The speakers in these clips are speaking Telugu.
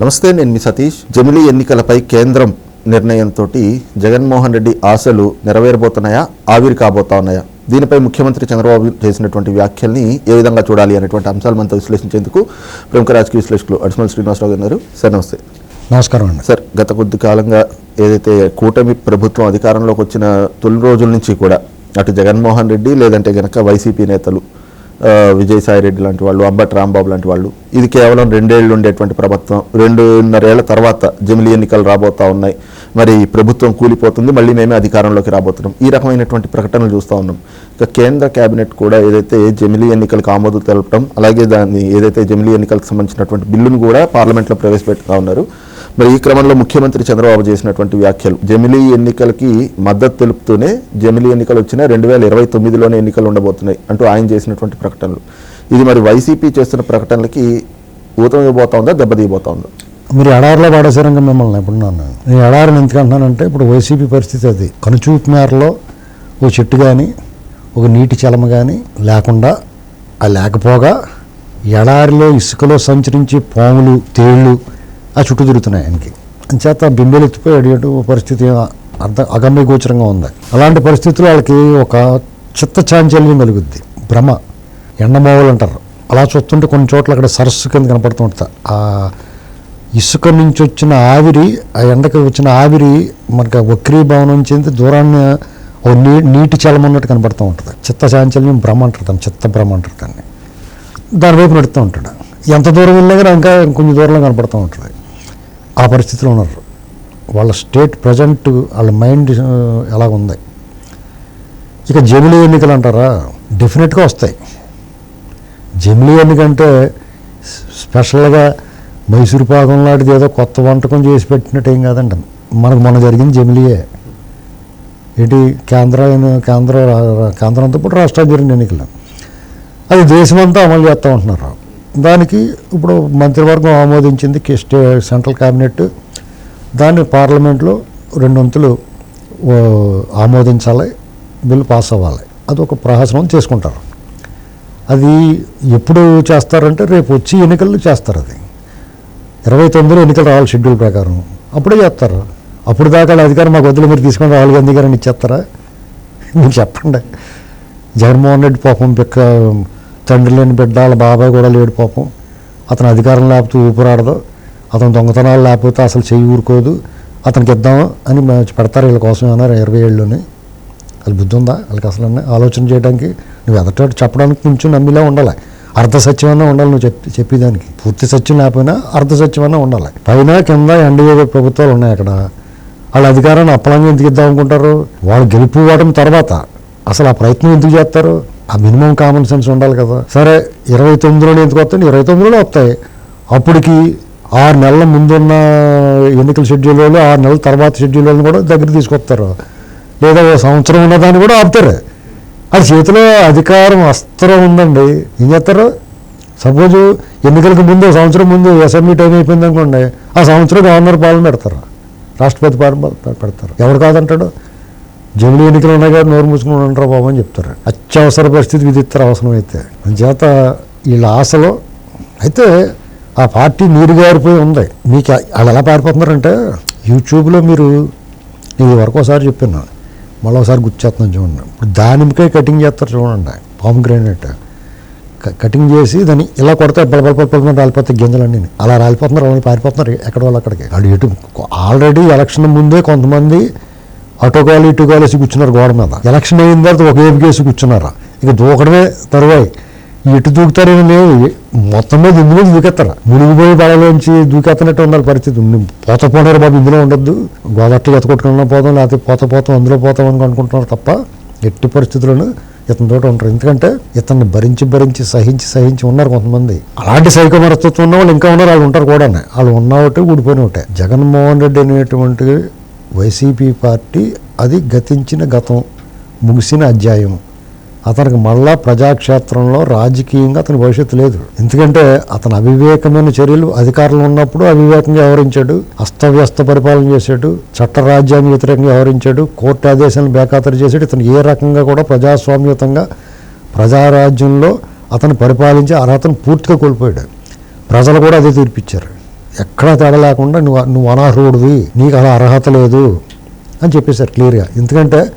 నమస్తే నేను మీ సతీష్. జమిలీ ఎన్నికలపై కేంద్రం నిర్ణయంతో జగన్మోహన్ రెడ్డి ఆశలు నెరవేరబోతున్నాయా? ఆవిరి కాబోతా ఉన్నాయా? దీనిపై ముఖ్యమంత్రి చంద్రబాబు చేసినటువంటి వ్యాఖ్యల్ని ఏ విధంగా చూడాలి అనేటువంటి అంశాలు మనతో విశ్లేషించేందుకు ప్రముఖ రాజకీయ విశ్లేషకులు అడిషనల్ శ్రీనివాసరావు గారు సార్ నమస్తే. నమస్కారం అండి. సార్ గత కొద్ది కాలంగా ఏదైతే కూటమి ప్రభుత్వం అధికారంలోకి వచ్చిన తొలి రోజుల నుంచి కూడా అటు జగన్మోహన్ రెడ్డి లేదంటే గనక వైసీపీ నేతలు విజయసాయిరెడ్డి విజయసాయి రెడ్డి లాంటి వాళ్ళు అంబటి రాంబాబు లాంటి వాళ్ళు. ఇది కేవలం రెండేళ్ళు ఉండేటువంటి ప్రభుత్వం. రెండున్నరేళ్ళ తర్వాత జమిలీ ఎన్నికలు రాబోతా ఉన్నాయి. మరి ప్రభుత్వం కూలిపోతుంది మళ్ళీ మేమే అధికారంలోకి రాబోతున్నాం. ఈ రకమైనటువంటి ప్రకటనలు చూస్తూ ఉన్నాం. ఇక కేంద్ర కేబినెట్ కూడా ఏదైతే జమిలీ ఎన్నికలకు ఆమోదం తెలపడం అలాగే దాన్ని ఏదైతే జమిలీ ఎన్నికలకు సంబంధించినటువంటి బిల్లును కూడా పార్లమెంట్లో ప్రవేశపెడతా ఉన్నారు. మరి ఈ క్రమంలో ముఖ్యమంత్రి చంద్రబాబు చేసినటువంటి వ్యాఖ్యలు. జమిలీ ఎన్నికలకి మద్దతు తెలుపుతూనే జమిలీ ఎన్నికలు వచ్చిన రెండు వేల ఇరవై తొమ్మిదిలోనే ఎన్నికలు ఉండబోతున్నాయి అంటూ ఆయన చేసినటువంటి ప్రకటనలు. ఇది మరి వైసీపీ చేస్తున్న ప్రకటనలకి ఊతం ఇవ్వబోతా ఉందా దెబ్బతీయబోతా ఉందా మీరు ఎడారిలో పాడేశారంగా మిమ్మల్ని ఇప్పుడు నన్ను నేను ఎడారిని ఎందుకు అంటున్నానంటే ఇప్పుడు వైసీపీ పరిస్థితి అది. కనుచూపు మేరలో ఒక చెట్టు కానీ ఒక నీటి చలమ కానీ లేకుండా ఆ లేకపోగా ఎడారిలో ఇసుకలో సంచరించి పాములు తేళ్ళు ఆ చుట్టూ తిరుగుతున్నాయి ఆయనకి. అంచేత బింబెలు ఎత్తిపోయి అడిగేటు పరిస్థితి అంత అగమ్య గోచరంగా ఉంది. అలాంటి పరిస్థితుల్లో వాళ్ళకి ఒక చిత్త చాంచల్యం కలుగుద్ది. భ్రమ ఎండమోవలు అంటారు అలా చూస్తుంటే కొన్ని చోట్ల అక్కడ సరస్సు కింద కనపడుతూ ఉంటుంది. ఆ ఇసుక నుంచి వచ్చిన ఆవిరి ఆ ఎండకి వచ్చిన ఆవిరి మనకి వక్రీభావం నుంచి ఎంత దూరాన్ని ఓ నీ నీటి చలం ఉన్నట్టు కనపడుతూ ఉంటుంది. చిత్త చాంచల్యం భ్రమ అంటారు దాన్ని. చిత్త భ్రమ అంటారు దాన్ని. దానివైపు నడుతూ నడుస్తూ ఉంటాడు. ఎంత దూరం వెళ్ళినా కానీ ఇంకా కొంచెం దూరంలో కనపడుతూ ఉంటుంది. ఆ పరిస్థితిలో ఉన్నారు. వాళ్ళ స్టేట్ ప్రజెంట్ వాళ్ళ మైండ్ ఎలా ఉంది? ఇక జమిలీ ఎన్నికలు అంటారా? డెఫినెట్గా వస్తాయి. జమిలీ ఎన్నికంటే స్పెషల్గా మైసూరు పాకం లాంటిది ఏదో కొత్త వంటకం చేసి పెట్టినట్టు ఏం కాదండి మనకు మొన్న జరిగింది జమిలీయే. ఏంటి? కేంద్ర కేంద్ర కేంద్రంతో పాటు రాష్ట్రాలు జరిగిన ఎన్నికలు. అది దేశమంతా అమలు చేస్తూ ఉంటున్నారు దానికి ఇప్పుడు మంత్రివర్గం ఆమోదించింది సెంట్రల్ క్యాబినెట్. దాన్ని పార్లమెంట్లో రెండు వంతులు ఆమోదించాలి బిల్లు పాస్ అవ్వాలి. అది ఒక ప్రహసనం చేసుకుంటారు. అది ఎప్పుడు చేస్తారంటే రేపు వచ్చి ఎన్నికల్లో చేస్తారు అది. ఇరవై తొమ్మిదిలో ఎన్నికలు రావాలి షెడ్యూల్ ప్రకారం. అప్పుడే చేస్తారు. అప్పుడు దాకా అధికారం మాకు వద్దులు మీరు తీసుకొని రాహుల్ గాంధీ గారిని ఇచ్చేస్తారా? మీరు చెప్పండి. జగన్మోహన్ రెడ్డి పాపం పిక్క తండ్రి లేని బిడ్డ వాళ్ళ బాబాయ్ కూడా లేడు పాపం. అతను అధికారం లేకపోతే ఊపిరాడదు. అతను దొంగతనాలు లేకపోతే అసలు చెయ్యి ఊరుకోదు. అతనికి ఇద్దాం అని పెడతారు వీళ్ళ కోసం అన్నారు ఇరవై ఏళ్ళలోనే అది బుద్ధి ఉందా? వాళ్ళకి అసలు ఆలోచన చేయడానికి నువ్వు ఎదటోటి చెప్పడానికి కొంచెం నమ్మిలా ఉండాలి. అర్ధ సత్యమన్నా ఉండాలి నువ్వు చెప్పి చెప్పేదానికి. పూర్తి సత్యం లేకపోయినా అర్ధ సత్యమన్నా ఉండాలి. పైన కింద ఎన్డీఏ ప్రభుత్వాలు ఉన్నాయి అక్కడ. వాళ్ళ అధికారాన్ని అప్పలంగా ఎందుకు ఇద్దాం అనుకుంటారు? వాళ్ళు గెలుపు ఓటమి తర్వాత అసలు ఆ ప్రయత్నం ఎందుకు చేస్తారు? ఆ మినిమం కామన్ సెన్స్ ఉండాలి కదా. సరే ఇరవై తొమ్మిదిలోనే ఎందుకు వస్తాయి? ఇరవై తొమ్మిదిలోనే వస్తాయి. అప్పటికి ఆరు నెలల ముందున్న ఎన్నికల షెడ్యూల్ వాళ్ళు ఆరు నెలల తర్వాత షెడ్యూల్ వాళ్ళని కూడా దగ్గర తీసుకొస్తారు. లేదా ఓ సంవత్సరం ఉన్నదాన్ని కూడా ఆపుతారు. అది చేతిలో అధికారం అస్త్రం ఉందండి. ఏం చేస్తారు? సపోజ్ ఎన్నికలకు ముందు సంవత్సరం ముందు ఎస్ఎంఈ టైం అయిపోయింది అనుకోండి ఆ సంవత్సరం గవర్నర్ పాలన పెడతారు. రాష్ట్రపతి పాలన పెడతారు. ఎవరు కాదంటాడు? జమిడి ఎన్నికలు ఉన్నాయి కదా నోరు మూసుకుని ఉంటారు బాబు అని చెప్తారు. అత్యవసర పరిస్థితి విధిస్తారు అవసరం అయితే చేత వీళ్ళ ఆశలో అయితే ఆ పార్టీ నీరు గారిపోయి ఉంది. మీకు వాళ్ళు ఎలా పారిపోతున్నారంటే యూట్యూబ్లో మీరు నేను వరకు ఒకసారి చెప్పాను మళ్ళీ ఒకసారి గుర్తుచేస్తున్నాను చూడండి. ఇప్పుడు దానిమ్మకాయ కటింగ్ చేస్తారు చూడండి పామ్ గ్రానైట్ కటింగ్ చేసి దాన్ని ఇలా కొడితే పలపల రాలిపోతే రాలిపోతాయి గింజలన్నీ. అలా రాలిపోతున్నారు వాళ్ళు పారిపోతున్నారు ఎక్కడ వాళ్ళు అక్కడికి. వాళ్ళు ఎటు ఆల్రెడీ ఎలక్షన్ ముందే కొంతమంది అటు కాలు ఇటు వేసి కూర్చున్నారు గోడ మీద. ఎలక్షన్ అయిన తర్వాత ఒక ఏపు కేసు కూర్చున్నారు. ఇక దూకడమే తరువాయి. ఎటు దూకుతారని లేవు. మొత్తం మీద ఇందులో దూకెత్తారు మునిగిపోయి బలలోంచి దూకెత్తనట్టు ఉన్నారు పరిస్థితి. పోత పోనారు బాబు ఇందులో ఉండొద్దు. గోదట్లు ఎత్తుకొట్టుకున్నా పోతాం లేకపోతే పోత పోతాం అందులో పోతాం అని అనుకుంటున్నారు తప్ప ఎట్టి పరిస్థితుల్లోనూ ఇతని తోట ఉంటారు ఎందుకంటే ఇతన్ని భరించి భరించి సహించి సహించి ఉన్నారు కొంతమంది. అలాంటి సైకో మనస్తత్వం ఉన్న వాళ్ళు ఇంకా ఉన్నారు. వాళ్ళు ఉంటారు కూడా వాళ్ళు ఉన్న ఒకటి ఊడిపోయిన ఒకటే. జగన్మోహన్ రెడ్డి అనేటువంటి వైసీపీ పార్టీ అది గతించిన గతం ముగిసిన అధ్యాయం. అతనికి మళ్ళా ప్రజాక్షేత్రంలో రాజకీయంగా అతని భవిష్యత్తు లేదు. ఎందుకంటే అతను అవివేకమైన చర్యలు అధికారంలో ఉన్నప్పుడు అవివేకంగా వ్యవహరించాడు అస్తవ్యస్త పరిపాలన చేశాడు చట్ట రాజ్యాన్ని వ్యతిరేకంగా వ్యవహరించాడు కోర్టు ఆదేశాలను బేఖాతరు చేశాడు. ఇతను ఏ రకంగా కూడా ప్రజాస్వామ్యతంగా ప్రజారాజ్యంలో అతను పరిపాలించే అర్హతను పూర్తిగా కోల్పోయాడు. ప్రజలు కూడా అదే తీర్పిచ్చారు. ఎక్కడా తేడా లేకుండా నువ్వు నువ్వు అనర్హుడివి నీకు అలా అర్హత లేదు అని చెప్పేశారు క్లియర్గా. ఎందుకంటే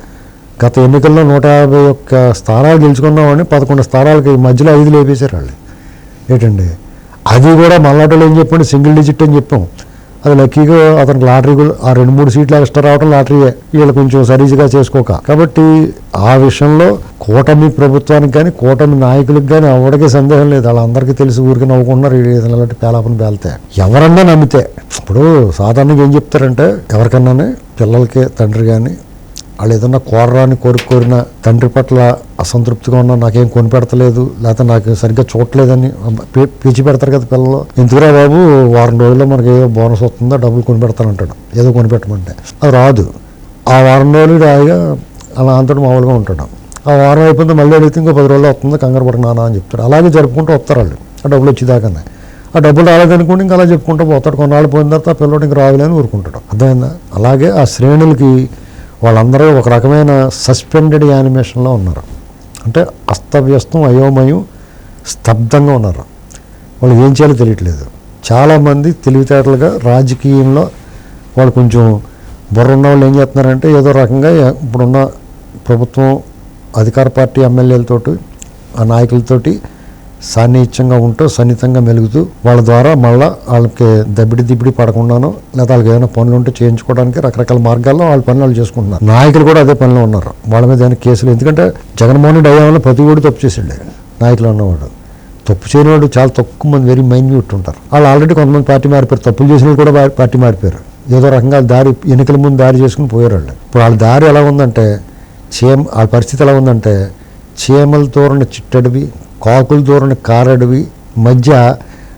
గత ఎన్నికల్లో నూట యాభై ఒక్క స్థానాలు గెలుచుకున్నామని పదకొండు స్థానాలకి మధ్యలో ఐదు లేపేశారు వాళ్ళు. ఏంటండి? అది కూడా మళ్ళాటలో ఏం చెప్పండి? సింగిల్ డిజిట్ అని చెప్పాం. అది లక్కీగా అతనికి లాటరీ ఆ రెండు మూడు సీట్లు ఎక్స్ట్రా రావడం లాటరీయే. వీళ్ళు కొంచెం సరీజుగా చేసుకోక. కాబట్టి ఆ విషయంలో కూటమి ప్రభుత్వానికి కానీ కూటమి నాయకులకు కానీ ఎవరికీ సందేహం లేదు. వాళ్ళందరికీ తెలిసి ఊరికి నవ్వుకుంటున్నారు. ఇలాంటి పేలాపని పేలితే ఎవరన్నా నమ్మితే ఇప్పుడు సాధారణంగా ఏం చెప్తారంటే ఎవరికన్నానే పిల్లలకి తండ్రి కానీ వాళ్ళు ఏదన్నా కోరరాని కోరిక కోరిన తండ్రి పట్ల అసంతృప్తిగా ఉన్నా నాకేం కొని పెడతలేదు లేకపోతే నాకు సరిగ్గా చూడలేదని పీచి పెడతారు కదా పిల్లలు. ఎందుకురా బాబు వారం రోజుల్లో మనకి ఏదో బోనస్ వస్తుందో డబ్బులు కొని పెడతానంటాడు. ఏదో కొని పెట్టమంటే. అది రాదు. ఆ వారం రోజులు రాయిగా అలా అంతటి మామూలుగా ఉంటాడు. ఆ వారం అయిపోయింది మళ్ళీ అడిగితే ఇంకో పది రోజులు వస్తుంది కంగారు పడక నాన్న అని చెప్తారు అలాగే జరుపుకుంటూ వస్తారు వాళ్ళు. ఆ డబ్బులు వచ్చేదాకానే ఆ డబ్బులు రాలేదనుకోండి ఇంకా అలా చెప్పుకుంటూ పోతాడు. కొన్నాళ్ళు పోయిన తర్వాత పిల్లడు ఇంకా రావాలని ఊరుకుంటాడు. అర్థమైందా? అలాగే ఆ శ్రేణులకి వాళ్ళందరూ ఒక రకమైన సస్పెండెడ్ యానిమేషన్లో ఉన్నారు. అంటే అస్తవ్యస్తం అయోమయం స్తబ్దంగా ఉన్నారు. వాళ్ళు ఏం చేయాలో తెలియట్లేదు. చాలామంది తెలివితేటలుగా రాజకీయంలో వాళ్ళు కొంచెం బుర్ర ఉన్న వాళ్ళు ఏం చేస్తున్నారంటే ఏదో రకంగా ఇప్పుడున్న ప్రభుత్వం అధికార పార్టీ ఎమ్మెల్యేలతోటి ఆ నాయకులతోటి సాన్నిహిత్యంగా ఉంటూ సన్నిహితంగా మెలుగుతూ వాళ్ళ ద్వారా మళ్ళీ వాళ్ళకి దబ్బిడి దిబ్బిడి పడకుండాను లేదా వాళ్ళకి ఏదైనా పనులు ఉంటే చేయించుకోవడానికి రకరకాల మార్గాల్లో వాళ్ళ పనులు వాళ్ళు చేసుకుంటున్నారు. నాయకులు కూడా అదే పనిలో ఉన్నారు. వాళ్ళ మీద ఏదైనా కేసులు ఎందుకంటే జగన్మోహన్ రెడ్డి అయ్యామని ప్రతి కూడా తప్పు చేసిండే నాయకులు ఉన్నవాడు తప్పు చేయని వాడు చాలా తక్కువ మంది వెరీ మైన్యూట్ ఉంటారు. వాళ్ళు ఆల్రెడీ కొంతమంది పార్టీ మారిపోయారు. తప్పులు చేసిన వాళ్ళు కూడా పార్టీ మారిపోయారు. ఏదో రకంగా దారి ఎన్నికల ముందు దారి చేసుకుని పోయారు వాళ్ళు. ఇప్పుడు వాళ్ళ దారి ఎలా ఉందంటే చీమ వాళ్ళ పరిస్థితి ఎలా ఉందంటే చీమల తోరణ చిట్టడివి కాకులు దూరని కారడివి మధ్య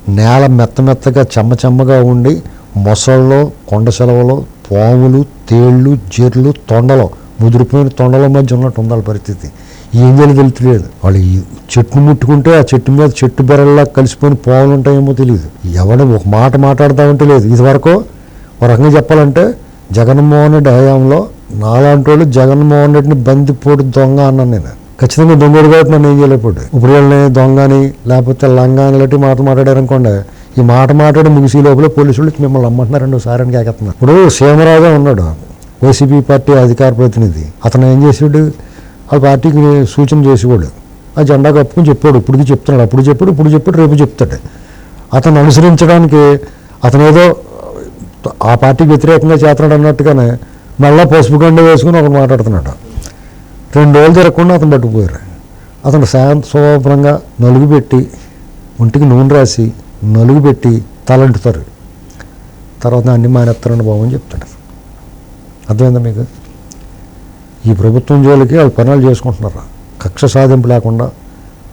నేల మెత్త మెత్తగా ఉండి మొసళ్ళు కొండ సెలవులు పాములు తేళ్ళు జెర్లు తొండలు ముదిరిపోయిన తొండల మధ్య ఉన్నట్టు ఉండాలి పరిస్థితి. ఏం తెలియదు. తెలుతులేదు వాళ్ళు చెట్టు చెట్టును ముట్టుకుంటే ఆ చెట్టు మీద చెట్టు బెరల్లా కలిసిపోయిన పాములు ఉంటాయేమో తెలియదు ఎవడు ఒక మాట మాట్లాడతామంటే లేదు ఇదివరకు ఒక రకంగా చెప్పాలంటే జగన్మోహన్ రెడ్డి హయాంలో నాలాంటి వాళ్ళు జగన్మోహన్ రెడ్డిని బందిపోటు దొంగ అన్నాను నేను. ఖచ్చితంగా దొంగడు కాబట్టి నన్ను ఏం చేయలేకపోతే ఇప్పుడు. వీళ్ళని దొంగని లేకపోతే లంగాని లాంటి మాట మాట్లాడారనుకోండి ఈ మాట మాట్లాడి ముగిసి లోపల పోలీసులు మిమ్మల్ని అమ్మంటున్నారండి ఒకసారి అని కేకెత్తున్నారు ఇప్పుడు సీమరాజే ఉన్నాడు వైసీపీ పార్టీ అధికార ప్రతినిధి. అతను ఏం చేసాడు ఆ పార్టీకి సూచన చేసేవాడు. ఆ జెండా కప్పుకుని చెప్పాడు ఇప్పటికి చెప్తున్నాడు అప్పుడు చెప్పాడు ఇప్పుడు చెప్పాడు రేపు చెప్తాడు. అతను అనుసరించడానికి అతను ఏదో ఆ పార్టీకి వ్యతిరేకంగా చేస్తున్నాడు అన్నట్టుగానే మళ్ళీ పసుపు గండ వేసుకుని ఒకడు మాట్లాడుతున్నాడు. రెండు రోజులు తిరగకుండా అతను పట్టుకుపోయారు. అతను శాంత శుభ్రంగా నలుగు పెట్టి ఒంటికి నూనె రాసి నలుగు పెట్టి తలంటుతారు. తర్వాత అన్ని మానేస్తారని బాబు అని చెప్తాడు. అర్థమైందా మీకు? ఈ ప్రభుత్వం జోలికి వాళ్ళు పనులు చేసుకుంటున్నారు? కక్ష సాధింపు లేకుండా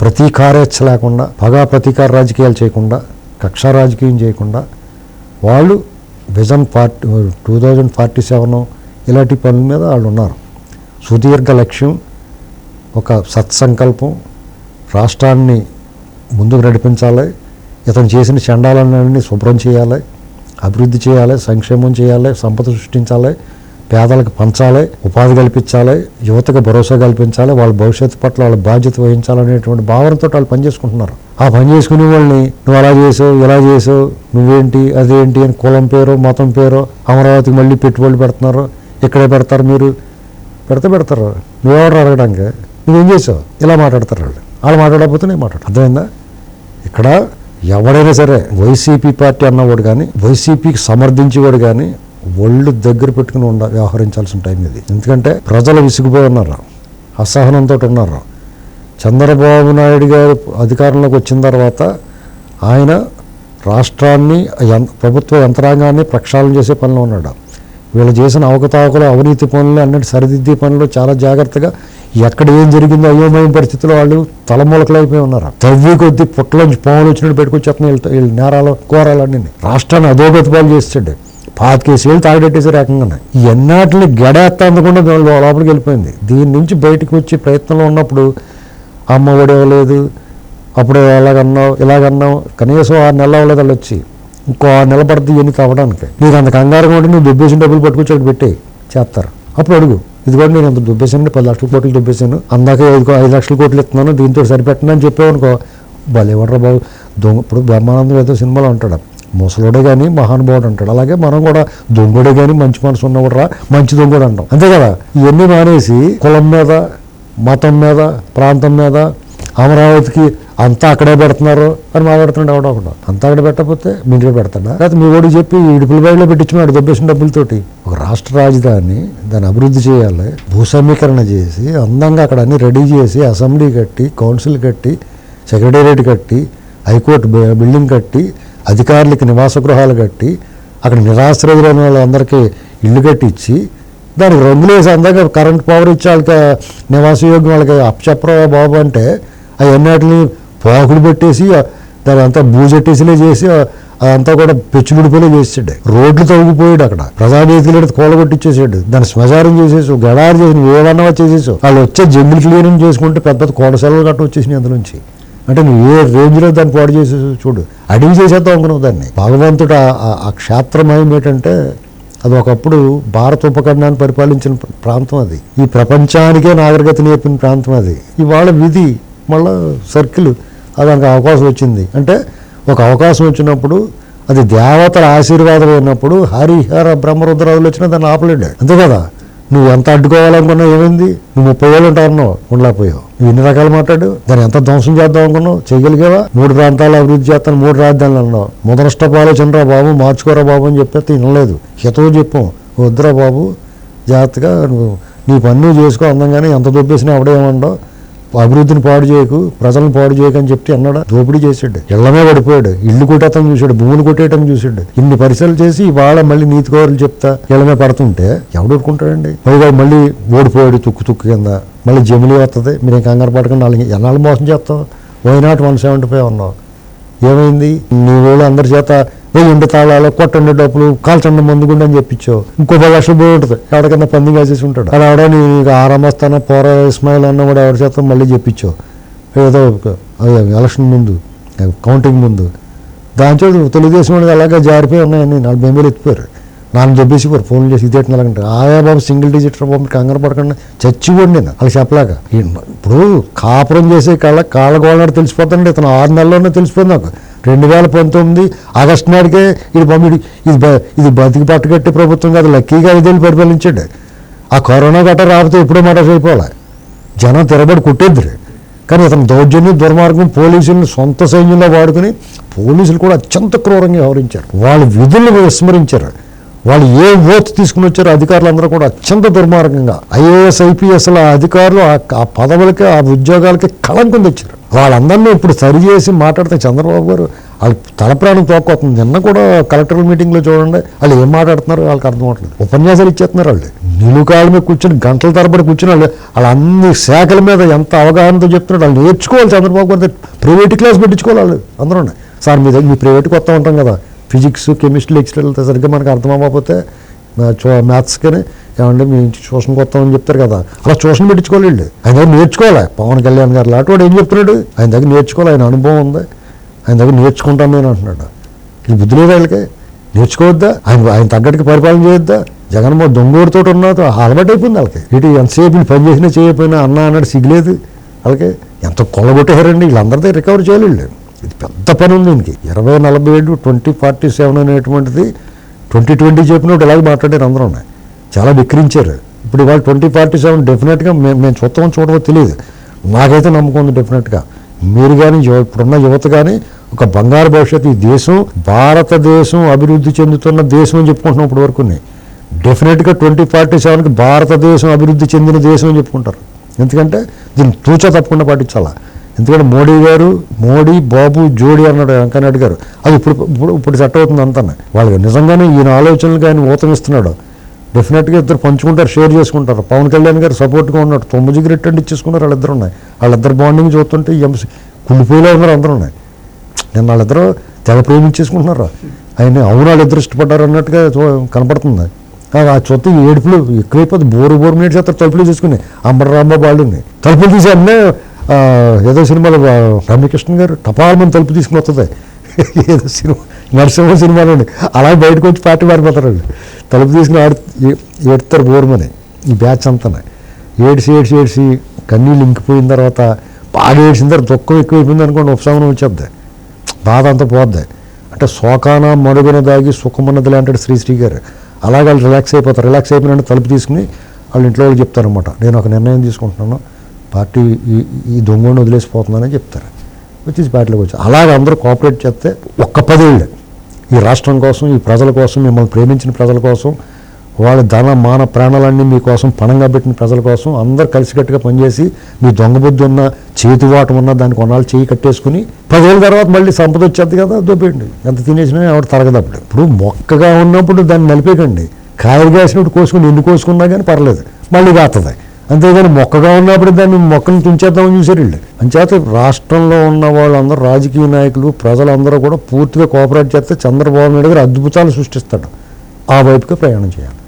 ప్రతీకారేచ్ఛ లేకుండా పగా ప్రతీకార రాజకీయాలు చేయకుండా కక్ష రాజకీయం చేయకుండా వాళ్ళు vision forty two thousand forty seven ఇలాంటి పనుల మీద వాళ్ళు ఉన్నారు. సుదీర్ఘ లక్ష్యం ఒక సత్సంకల్పం రాష్ట్రాన్ని ముందుకు నడిపించాలి ఇతను చేసిన చండాలన్నీ శుభ్రం చేయాలి అభివృద్ధి చేయాలి సంక్షేమం చేయాలి సంపద సృష్టించాలి పేదలకు పంచాలి ఉపాధి కల్పించాలి యువతకు భరోసా కల్పించాలి వాళ్ళ భవిష్యత్తు పట్ల వాళ్ళ బాధ్యత వహించాలనేటువంటి భావనతో వాళ్ళు పనిచేసుకుంటున్నారు ఆ పని చేసుకునే వాళ్ళని నువ్వు అలా చేసావు ఇలా చేసావు నువ్వేంటి అదేంటి అని కులం పేరు మతం పేరు అమరావతికి మళ్ళీ పెట్టుబడులు పెడుతున్నారు. ఇక్కడే పెడతారు మీరు. పెడితే పెడతారు. నువ్వెవరు అడగడానికి? నువ్వేం చేసావు? ఇలా మాట్లాడతారు వాళ్ళు. వాళ్ళు మాట్లాడకపోతే నేను మాట్లాడు అర్థమైందా? ఇక్కడ ఎవడైనా సరే వైసీపీ పార్టీ అన్నవాడు కానీ వైసీపీకి సమర్థించేవాడు కానీ ఒళ్ళు దగ్గర పెట్టుకుని ఉండ వ్యవహరించాల్సిన టైం ఇది. ఎందుకంటే ప్రజలు విసిగిపోయి ఉన్నారు. అసహనంతో ఉన్నారు. చంద్రబాబు నాయుడు గారు అధికారంలోకి వచ్చిన తర్వాత ఆయన రాష్ట్రాన్ని ప్రభుత్వ యంత్రాంగాన్ని ప్రక్షాళన చేసే పనిలో ఉన్నాడు. వీళ్ళు చేసిన అవకతవకలు అవినీతి పనులు అన్నట్టు సరిదిద్దే పనులు చాలా జాగ్రత్తగా ఎక్కడ ఏం జరిగిందో అయోమయం పరిస్థితుల్లో వాళ్ళు తలమూలకలైపోయి ఉన్నారు. తవ్వి కొద్ది పుట్టలోంచి పాములు వచ్చినట్టు పెట్టుకొచ్చేస్తున్నాయి వీళ్ళు వీళ్ళు నేరాలు కూరాలన్నీ రాష్ట్రాన్ని అధోగతిపాలు చేస్తాడు పాతికేసి కేసులు తాగడెట్టేసి రకంగా ఎన్నాటిని గడేత్త అందకుండా దాని లోపలికి వెళ్ళిపోయింది. దీని నుంచి బయటకు వచ్చే ప్రయత్నంలో ఉన్నప్పుడు అమ్మ ఒడి ఇవ్వలేదు అప్పుడు ఎలాగన్నావు ఇలాగన్నావు కనీసం ఆరు నెలలు అవ్వలేదు వాళ్ళు వచ్చి. ఇంకో నెల పడుతుంది ఇవన్నీ కావడానికి నీకు అంత కంగారు ఉంటే నువ్వు దుబ్బేసిన డబ్బులు పట్టుకొచ్చి అక్కడ పెట్టి చేస్తారు. అప్పుడు అడుగు. ఇది కూడా నేను అంత దుబ్బేసాను పది లక్షల కోట్లు దుబ్బేసాను అందాక ఐదు ఐదు లక్షల కోట్లు ఇస్తున్నాను దీంతో సరిపెట్టను అని చెప్పావు అనుకో భలే బాబు. దొంగ ఇప్పుడు బ్రహ్మానందం ఏదో సినిమాలో ఉంటాడు ముసలుడే కానీ మహానుభావుడు అంటాడు. అలాగే మనం కూడా దొంగడే కానీ మంచి మనసు ఉన్నవాడు రా మంచి దొంగడు అంటాం. అంతే కదా? ఇవన్నీ మానేసి కులం మీద మతం మీద ప్రాంతం మీద అమరావతికి అంతా అక్కడే పెడుతున్నారు అని మాట్లాడుతున్నాడు ఎవడో ఒకడు. అంతా అక్కడ పెట్టకపోతే మీ ఇంటికి పెడతాడా? లేకపోతే మీ ఓడికి చెప్పి ఇడుపుల బయటలో పెట్టించున్నాడు దెబ్బేసిన డబ్బులతోటి. ఒక రాష్ట్ర రాజధాని దాన్ని అభివృద్ధి చేయాలి భూసమీకరణ చేసి అందంగా అక్కడ అన్ని రెడీ చేసి అసెంబ్లీ కట్టి కౌన్సిల్ కట్టి సెక్రటేరియట్ కట్టి హైకోర్టు బిల్డింగ్ కట్టి అధికారులకి నివాస గృహాలు కట్టి అక్కడ నిరాశ్రయులైన వాళ్ళందరికీ ఇల్లు కట్టించి దానికి రంగులు వేసి అందాక కరెంట్ పవర్ ఇచ్చి వాళ్ళకి నివాసయోగ్యం వాళ్ళకి అప్పచెప్పరా బాబు అంటే అవన్నిటిని పోకుడు పెట్టేసి దాని అంతా బూజెట్టేసిలే చేసి అదంతా కూడా పెచ్చులుడిపోలే చేసాడు రోడ్లు తవ్వుకుపోయాడు అక్కడ. ప్రజానీతిలో కోలగొట్టిచ్చేసాడు దాన్ని శ్మశానం చేసేసు గడారు చేసి ఏమన్నా చేసేసావు? వాళ్ళు వచ్చే జంగిల్ క్లియరింగ్ చేసుకుంటే పెద్ద పెద్ద కోట గట్ట వచ్చేసినాయి అందులోంచి అంటే నువ్వు ఏ రేంజ్లో దాన్ని పాడు చేసేసి చూడు. అడిగి చేసేద్దాం అనుకున్నావు దాన్ని. భగవంతుడు ఆ- ఆ- ఏమిటంటే క్షేత్రమయం ఏంటంటే అది ఒకప్పుడు భారత ఉపఖండాన్ని పరిపాలించిన ప్రాంతం అది. ఈ ప్రపంచానికే నాగరికత నేర్పిన ప్రాంతం అది. ఇవాళ విధి మళ్ళా సర్కిల్. దానికి అవకాశం వచ్చింది. అంటే ఒక అవకాశం వచ్చినప్పుడు అది దేవతల ఆశీర్వాదం అయినప్పుడు హరిహర బ్రహ్మరుద్రాదులు వచ్చినా దాన్ని ఆపలేడు. అంతే కదా? నువ్వు ఎంత అడ్డుకోవాలనుకున్నావు ఏమైంది? నువ్వు ముప్పై వేలు ఉంటావు అన్నావు ఉండలేకపోయావు. నువ్వు ఎన్ని రకాలు మాట్లాడు. దాన్ని ఎంత ధ్వంసం చేద్దాం అనుకున్నావు? చేయగలిగావా? మూడు ప్రాంతాలు అభివృద్ధి చేస్తాను మూడు రాజధానులు అన్నావు. ముదనష్టపు ఆలోచనరా బాబు మార్చుకోరా బాబు అని చెప్పేస్తే వినలేదు హితవు చెప్పాం. వద్దురా బాబు జాగ్రత్తగా నువ్వు నీ పన్ను చేసుకో అందంగానే ఎంత దొబ్బేసినా అప్పుడేమండవు అభివృద్ధిని పాడు చేయకు ప్రజలను పాడు చేయకు అని చెప్పి అన్నాడు? దోపిడీ చేసాడు ఇళ్ళమే పడిపోయాడు. ఇల్లు కొట్టేటం చూశాడు. భూములు కొట్టేయటం చూశాడు. ఇన్ని పరిసరాలు చేసి ఇవాళ మళ్ళీ నీతి కోరలు చెప్తా ఇళ్ళమే పడుతుంటే ఎవడు ఊరుకుంటాడండి? పైగా మళ్ళీ ఓడిపోయాడు తుక్కు తుక్కు కింద. మళ్ళీ జమిలి వస్తుంది మీరు ఏం కంగారు పడకుండా వాళ్ళకి ఎన్నాళ్ళు మోసం చేస్తావు? వైనాట్ వన్ సెవెంటీ ఫైవ్ ఉన్నావు ఏమైంది? నీ వాళ్ళు అందరి చేత వెయ్యి తాళాలు కొట్టండి డబ్బులు కాల్చండి మందుగుండి అని చెప్పించావు ఇంకో పది లక్షలు పోయి ఉంటుంది. ఎవరికన్నా పంది కాసేసి ఉంటాడు. అలా ఆడ నీ ఆరామస్తాన పోర ఇస్మాయిల్ అన్న కూడా ఎవరి చేత మళ్ళీ చెప్పించావు ఏదో అదే ఎలక్షన్ ముందు కౌంటింగ్ ముందు. దాంతో తెలుగుదేశం వాళ్ళకి అలాగే జారిపోయి ఉన్నాయని నాలుగు బెంబేలు ఎత్తిపోయారు. నాన్న చెప్పేసిపోయారు ఫోన్ చేసి ఇది ఎట్టిన అలాగంటే ఆయా బాబు సింగిల్ డిజిట్ బాబు కంగారు పడకుండా చచ్చిపోండి నేను. వాళ్ళకి చెప్పలేక. ఇప్పుడు కాపురం చేసే కళ్ళ కాళ్ళ గోళ్ళ తెలిసిపోతుందండి ఇతను ఆరు నెలల్లోనే తెలిసిపోయింది నాకు. రెండు వేల పంతొమ్మిది ఆగస్టు నాటికే ఇది పంపిడి. ఇది ఇది బతికి పట్టుకట్టి ప్రభుత్వం కాదు లక్కీగా ఐదేళ్ళు పరిపాలించాడు. ఆ కరోనా గట్ట రాకపోతే ఎప్పుడో మాట అయిపోవాలి జనం తిరబడి కొట్టేద్దరు. కానీ అతను దౌర్జన్యం దుర్మార్గం పోలీసులను సొంత సైన్యంలో వాడుకుని పోలీసులు కూడా అత్యంత క్రూరంగా వ్యవహరించారు. వాళ్ళ విధులను విస్మరించారు. వాళ్ళు ఏ ఓత్ తీసుకుని వచ్చారో అధికారులందరూ కూడా అత్యంత దుర్మార్గంగా ఐఏఎస్ ఐపీఎస్ల అధికారులు ఆ- పదవులకి ఆ ఉద్యోగాలకి కళంకం తెచ్చారు వాళ్ళందరినీ ఇప్పుడు సరి చేసి మాట్లాడితే చంద్రబాబు గారు వాళ్ళ తలప్రాణం తోకపోతుంది నిన్న కూడా కలెక్టరల్ మీటింగ్లో చూడండి వాళ్ళు ఏం మాట్లాడుతున్నారో వాళ్ళకి అర్థం అవట్లేదు ఉపన్యాసాలు ఇచ్చేస్తున్నారు వాళ్ళు. నిలుకాళ్ళ మీద కూర్చొని గంటల తరబడి కూర్చుని వాళ్ళు వాళ్ళ అన్ని శాఖల మీద ఎంత అవగాహనతో చెప్తున్నారు వాళ్ళు నేర్చుకోవాలి చంద్రబాబు గారి ప్రైవేట్ క్లాస్ పెట్టించుకోవాలి వాళ్ళు అందరూ సార్ మీ దగ్గర మీ ప్రైవేట్కి వస్తూ ఉంటాం కదా. ఫిజిక్స్ కెమిస్ట్రీ లెక్చరర్లతో సరిగ్గా మనకు అర్థం అవ్వకపోతే మ్యాథ్స్ కానీ ఏమంటే మీ ఇంటి ట్యూషన్కి వస్తామని చెప్తారు కదా. అలా ట్యూషన్ పెట్టించుకోవాలి వీళ్ళు. ఆయన దగ్గర నేర్చుకోవాలి. పవన్ కళ్యాణ్ గారు లాంటి వాడు ఏం చెప్తున్నాడు? ఆయన దగ్గర నేర్చుకోవాలి. ఆయన అనుభవం ఉంది. ఆయన దగ్గర నేర్చుకుంటాను నేను అంటున్నాడు. ఇది బుద్ధి లేదు వాళ్ళకి? నేర్చుకోవద్దా? ఆయన ఆయన తగ్గట్టుగా పరిపాలన చేయొద్దా? జగన్మోహన్ దొంగోడితో ఉన్నదో అలవాటు అయిపోయింది వాళ్ళకి. ఇటు ఎంతసేపు వీళ్ళు పని చేసినా చేయకపోయినా అన్న అన్నాడు సిగ్గులేదు వాళ్ళకి. ఎంత కొల్లగొట్టేశారండి? వీళ్ళందరితో రికవర్ చేయాలి వీళ్ళు. ఇది పెద్ద పని ఉంది దీనికి ఇరవై నలభై ఏడు ట్వంటీ ఫార్టీ సెవెన్ అనేటువంటిది ట్వంటీ ట్వంటీ చెప్పినప్పుడు ఇలాగే మాట్లాడారు అందరూ ఉన్నాయి. చాలా విక్రించారు. ఇప్పుడు ఇవాళ ట్వంటీ ఫార్టీ సెవెన్ డెఫినెట్గా మేము మేము చూస్తామని చూడవో తెలియదు. నాకైతే నమ్మకం ఉంది డెఫినెట్గా. మీరు కానీ ఇప్పుడున్న యువత కానీ ఒక బంగారు భవిష్యత్తు ఈ దేశం భారతదేశం అభివృద్ధి చెందుతున్న దేశం అని చెప్పుకుంటున్నాం ఇప్పటి వరకు డెఫినెట్గా ట్వంటీ ఫార్టీ సెవెన్కి భారతదేశం అభివృద్ధి చెందిన దేశం అని చెప్పుకుంటారు. ఎందుకంటే దీన్ని తూచా తప్పకుండా పాటించాలా? ఎందుకంటే మోడీ గారు మోడీ బాబు జోడీ అన్నాడు వెంకయ్యనాయుడు గారు. అది ఇప్పుడు ఇప్పుడు ఇప్పుడు సెట్ అవుతుంది అంతా. వాళ్ళకి నిజంగానే ఈయన ఆలోచనలకు ఆయన ఊతమిస్తున్నాడు. డెఫినెట్గా ఇద్దరు పంచుకుంటారు షేర్ చేసుకుంటారు. పవన్ కళ్యాణ్ గారు సపోర్ట్గా ఉన్నాడు. తొమ్మిది రెట్ అండి ఇచ్చేసుకున్నారు వాళ్ళిద్దరు ఉన్నాయి. వాళ్ళిద్దరు బాండింగ్ చూస్తుంటే ఎంసీ కుళ్ళిపోయిలో ఉన్నారు అందరూ ఉన్నాయి. నేను వాళ్ళిద్దరూ తెగ ప్రేమించేసుకుంటున్నారు? ఆయన అవును వాళ్ళిద్దరు ఇష్టపడ్డారు అన్నట్టుగా చూ- కనపడుతుంది. ఆ ఆ ఏడుపులు ఎక్కువైపోతే బోరు బోరు మినిట్ చేస్తారు తలుపులు తీసుకుని అంబర రాంబాబు వాళ్ళు తలుపులు తీసి అన్నీ ఏదో సినిమాలో రమ్యకృష్ణ గారు టపాల్మని తలుపు తీసుకుని వస్తుంది ఏదో సినిమా నరసింహ సినిమాలోని. అలా బయటకు వచ్చి పార్టీ పారిపోతారండి తలుపు తీసుకుని ఆడు ఏ- ఏడుతారు బోరుమని. ఈ బ్యాచ్ అంతా ఏడ్చి ఏడ్చి ఏడ్చి కన్నీళ్ళు ఇంకిపోయిన తర్వాత బాగా ఏడ్చిన తర్వాత దుఃఖం ఎక్కువైపోయింది అనుకోండి ఉపశమనం వచ్చేద్ది. బాధ అంతా పోద్ది. అంటే శోకాన మడుగున దాగి సుఖమున్నది అంటాడు శ్రీశ్రీ గారు. అలాగే వాళ్ళు రిలాక్స్ అయిపోతారు. రిలాక్స్ అయిపోయిన తలుపు తీసుకుని వాళ్ళ ఇంట్లో వాళ్ళు చెప్తారనమాట నేను ఒక నిర్ణయం తీసుకుంటున్నాను. పార్టీ ఈ ఈ దొంగను వదిలేసిపోతుందని చెప్తారు. వచ్చేసి పార్టీలోకి వచ్చి అలాగే అందరూ కోఆపరేట్ చేస్తే ఒక్క పదేళ్ళు ఈ రాష్ట్రం కోసం ఈ ప్రజల కోసం మిమ్మల్ని ప్రేమించిన ప్రజల కోసం వాళ్ళ ధన మాన ప్రాణాలన్నీ మీకోసం పణంగా పెట్టిన ప్రజల కోసం అందరు కలిసికట్టుగా పనిచేసి మీ దొంగ బుద్ధి ఉన్న చేతివాటం ఉన్న దాన్ని కొన్నాళ్ళు చేయి కట్టేసుకుని పదేళ్ళ తర్వాత మళ్ళీ సంపద వచ్చేది కదా దొబ్బేయండి. ఎంత తినేసినా ఆవిడ తరగదప్పుడు ఇప్పుడు మొక్కగా ఉన్నప్పుడు దాన్ని నలిపేయకండి. కాయలు కాసినప్పుడు కోసుకుని ఎన్ని కోసుకున్నా కానీ పర్లేదు. మళ్ళీ కాస్తుంది అంతేగాని మొక్కగా ఉన్నప్పుడు దాన్ని మొక్కను తుంచేద్దామని చూసారు వీళ్ళు అంచేత రాష్ట్రంలో ఉన్న వాళ్ళందరూ రాజకీయ నాయకులు ప్రజలందరూ కూడా పూర్తిగా కోఆపరేట్ చేస్తే చంద్రబాబు నాయుడు గారు అద్భుతాలు సృష్టిస్తాడు. ఆ వైపుగా ప్రయాణం చేయాలి.